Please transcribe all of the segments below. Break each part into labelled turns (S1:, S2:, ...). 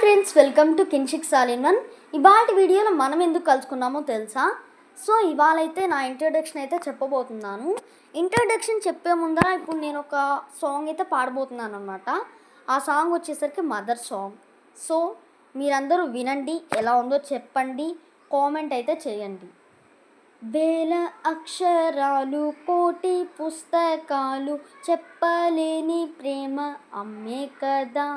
S1: Friends welcome to కిన్షిక్ సాలిన్ ఇవాటి వీడియోలో మనం ఎందుకు కలుసుకున్నామో తెలుసా? సో ఇవాళ అయితే నా ఇంట్రొడక్షన్ అయితే చెప్పబోతున్నాను. ఇంట్రడక్షన్ చెప్పే ముందర ఇప్పుడు నేను ఒక సాంగ్ అయితే పాడబోతున్నాను అనమాట ఆ సాంగ్ వచ్చేసరికి మదర్ సాంగ్ సో మీరందరూ వినండి ఎలా ఉందో చెప్పండి కామెంట్ అయితే చేయండి. వేల అక్షరాలు కోటి పుస్తకాలు చెప్పలేని ప్రేమ అమ్మే కదా.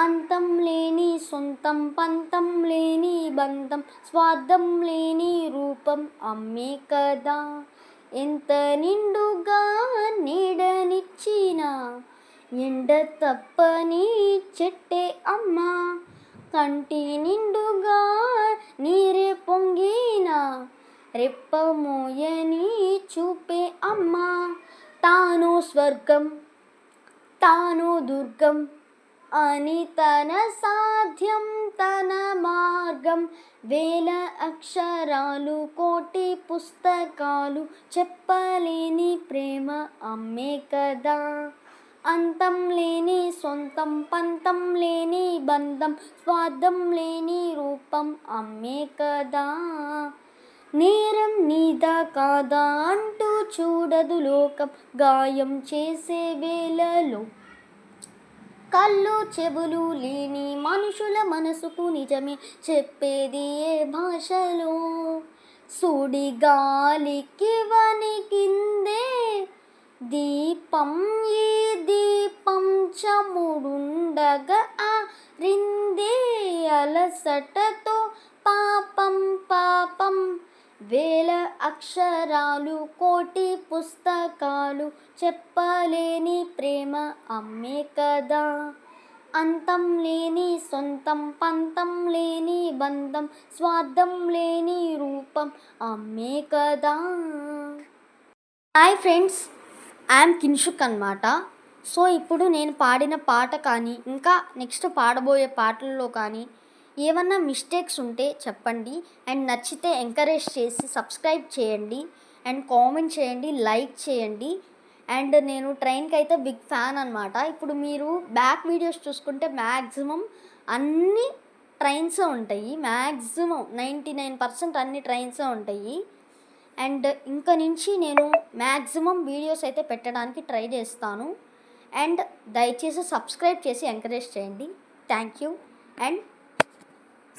S1: అంతం లేని సొంతం పంతం లేని బంధం స్వార్థం లేని రూపం అమ్మే కదా. ఎంత నిండుగా నీడనిచ్చిన ఎండ తప్పని చెట్టే అమ్మ. కంటి నిండుగా నీరే పొంగిన రెప్పమోయని చూపే అమ్మ. తాను స్వర్గం తాను దుర్గం అని తన సాధ్యం తన మార్గం. వేల అక్షరాలు కోటి పుస్తకాలు చెప్పలేని ప్రేమ అమ్మే కదా. అంతం లేని సొంతం పంతం లేని బంధం స్వార్థం లేని రూపం అమ్మే కదా. నేరం నీదా కాదా అంటూ చూడదు లోకం. గాయం చేసే వేళలో కళ్ళు చెవులు లేని మనుషుల మనసుకు నిజమే చెప్పేది ఏ భాషలో? సుడి గాలికి వణికిందే దీపం ఈ దీపం చముడుండగా రిందే అలసటతో పాపం పాపం వేల అక్షరాలు కోటి పుస్తకాలు చెప్పలేని ప్రేమ అమ్మే కదా. అంతం లేని సొంతం పంతం లేని బంధం స్వార్థం లేని రూపం అమ్మే కదా. హాయ్ ఫ్రెండ్స్ ఐఎమ్ కిన్షుక్ అనమాట సో ఇప్పుడు నేను పాడిన పాట కానీ ఇంకా నెక్స్ట్ పాడబోయే పాటల్లో కానీ ఏమన్నా మిస్టేక్స్ ఉంటే చెప్పండి. అండ్ నచ్చితే ఎంకరేజ్ చేసి సబ్స్క్రైబ్ చేయండి. అండ్ కామెంట్ చేయండి లైక్ చేయండి. అండ్ నేను ట్రైన్కి అయితే బిగ్ ఫ్యాన్ అనమాట ఇప్పుడు మీరు బ్యాక్ వీడియోస్ చూసుకుంటే మ్యాక్సిమం అన్ని ట్రైన్స్ ఉంటాయి. మ్యాక్సిమం నైంటీ నైన్ పర్సెంట్ అన్ని ట్రైన్స్ ఉంటాయి. అండ్ ఇంక నుంచి నేను మ్యాక్సిమం వీడియోస్ అయితే పెట్టడానికి ట్రై చేస్తాను. అండ్ దయచేసి సబ్స్క్రైబ్ చేసి ఎంకరేజ్ చేయండి. Thank you and